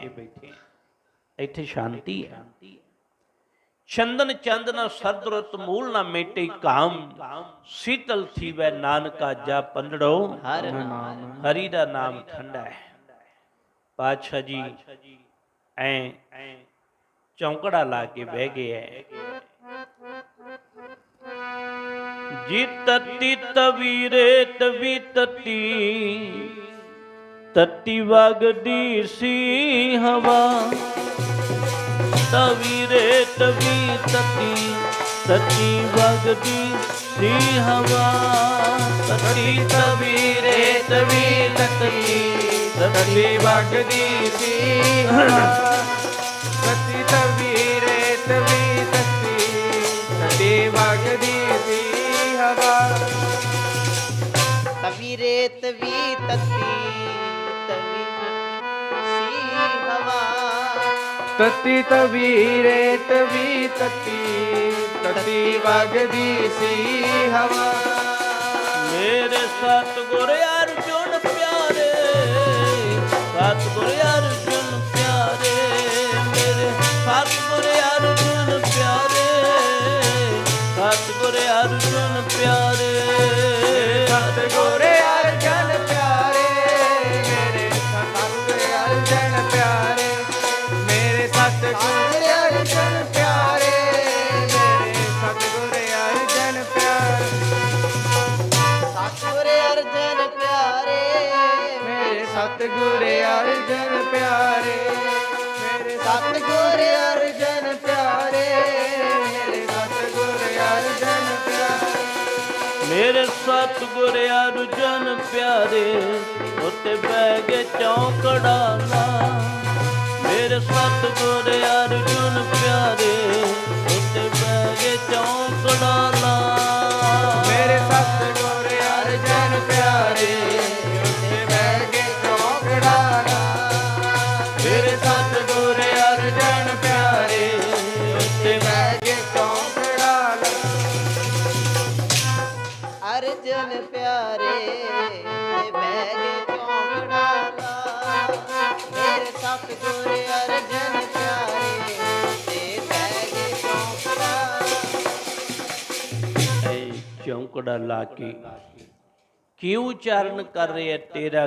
ਇਹ ਬੈਠੇ। ਇੱਥੇ ਸ਼ਾਂਤੀ ਹੈ ਚੰਦਨ ਚੰਦਨ ਸਰਦਰਤ ਮੂਲ ਨਾ ਮੇਟੇ ਕਾਮ। ਸੀਤਲ ਥੀਵੈ ਨਾਨਕਾ ਜਾ ਪੰਦੜੋ। ਹਰ ਨਾਮ। ਹਰੀ ਦਾ ਨਾਮ ਠੰਡਾ ਹੈ। ਪਾਤਸ਼ਾਹ ਜੀ ਐ ਚੌਂਕੜਾ ਲਾ ਕੇ ਬਹਿ ਗਏ ਐ। ਜੀ ਤਤੀ ਤਵੀਰੇ ਤਵੀ ਤਤੀ ਤਤੀ ਵਗਦੀ ਸੀ ਹਵਾ। ਤਵੀਰੇ ਤਵੀ ਤਤੀ ਤਤੀ ਵਗਦੀ ਸੀ ਹਵਾ। ਤਤੀ ਤਵੀਰੇ ਤਵੀ ਤਤੀ ਤਤੀ ਵਗਦੀ ਸੀ ਹਵਾ। ਸਤੀ ਤਵੀਰੇ ਤਵੀ ਤਤੀ ਤਤੀ ਵਗਦੀ ਸੀ ਹਵਾ। ਤਵੀ ਤਤੀ। ਤਤੀ ਤਵੀਰੇ ਤਵੀ ਤਤੀ ਤਤੀ ਵਗਦੀ ਸੀ ਹਵਾ। ਮੇਰੇ ਸਤਿਗੁਰ ਅਰਜੁਨ ਪਿਆਰੇ ਸਤਿਗੁਰ ਅਰਜੁਨ ਪਿਆਰੇ ਮੇਰੇ ਸਤਿਗੁਰ ਅਰਜੁਨ ਪਿਆਰੇ ਸਤਿਗੁਰ ਅਰਜੁਨ ਪਿਆਰੇ। ਸਤਿਗੁਰ ਸਤਿਗੁਰ ਅਰਜਨ ਪਿਆਰੇ, ਮੇਰੇ ਸਤਿਗੁਰ ਅਰਜਨ ਪਿਆਰੇ ਸਤਿਗੁਰ ਪਿਆਰੇ ਮੇਰੇ ਸਤਿਗੁਰ ਅਰਜਨ ਪਿਆਰੇ ਮੇਰੇ ਸਤਿਗੁਰ ਅਰਜਨ ਪਿਆਰੇ, ਮੇਰੇ ਸਤਿਗੁਰ ਅਰਜਨ ਪਿਆਰੇ। ਮੇਰੇ ਸਤਿਗੁਰ ਅਰਜਨ ਪਿਆਰੇ, ਉੱਤੇ ਬਹਿ ਕੇ ਚੌਂਕੜਾ ਸਤਿਗੁਰ ਅਰਜੁਨ ਪਿਆਰੇ ਉੱਤੇ ਬਹਿ ਕੇ ਚੌਂਕੜਾ ਲਾ ਮੇਰੇ ਸਤਿਗੁਰ ਅਰਜਨ ਪਿਆਰੇ ਉੱਤੇ ਬਹਿ ਕੇ ਚੌਕੜਾ ਲਾ ਮੇਰੇ ਸਤਿਗੁਰ ਅਰਜਨ ਪਿਆਰੇ ਉੱਤੇ ਬਹਿ ਕੇ ਚੌਕੜਾ ਲਾ ਅਰਜਨ ਪਿਆਰੇ ਤੇ ਬਹਿ ਕੇ ਚੌਂਕੜਾ ਲਾ ਮੇਰੇ ਸਤਿਗੁਰ ਚੌਂਕੜਾ ਲਾ ਕੇ। ਕਿਉਂ ਉਚਾਰਨ ਕਰ ਰਿਹਾ ਤੇਰਾ